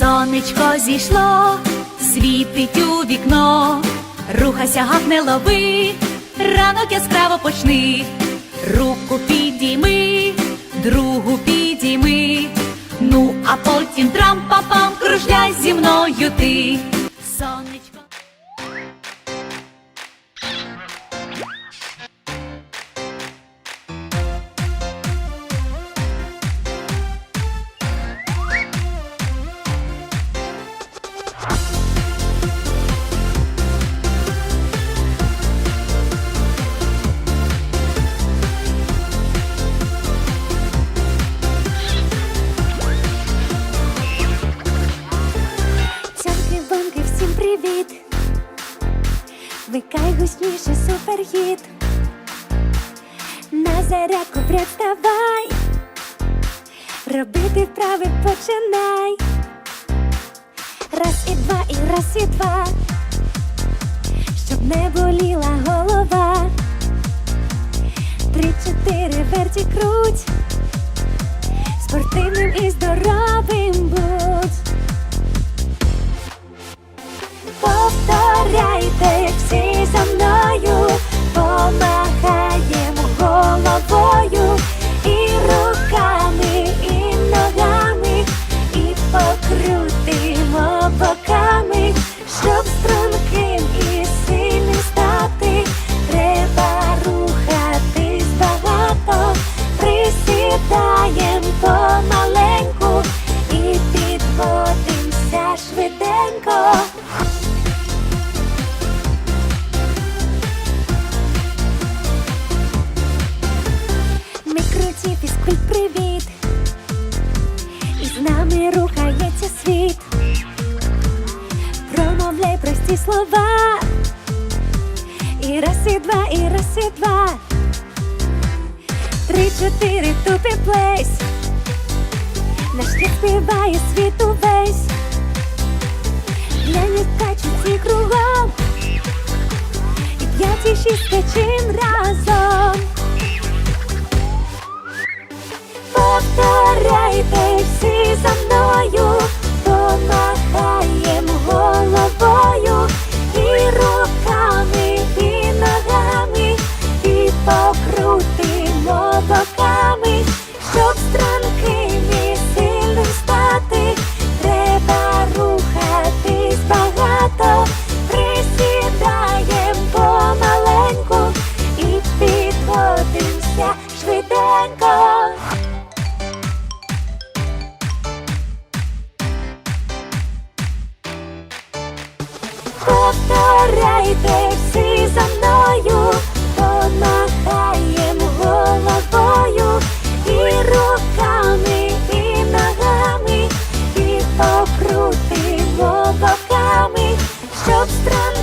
Сонечко зійшло, світить у вікно, рухайся, гав не лови, ранок яскраво почни, руку підійми, другу підійми, ну а потім трам-па-пам, кружляй зі мною Викай гучніше суперхіт. На зарядку представай, робити вправи починай. Раз і два, і раз і два, щоб не боліла голова. Три, чотири, верті круть, спортивним і здоровим будь. Головою нами рухається світ. Промовляй прості слова. І раз, і два, і раз, і два. Три, чотири, тупі плесь. Наш хіт співає світ увесь. Глянь, качуть всі кругом. І п'ять, і шість качим разом. Швиденько. Повторяйте всі за мною, помахаєм головою і руками, і ногами, і покрутимо боками, щоб струнким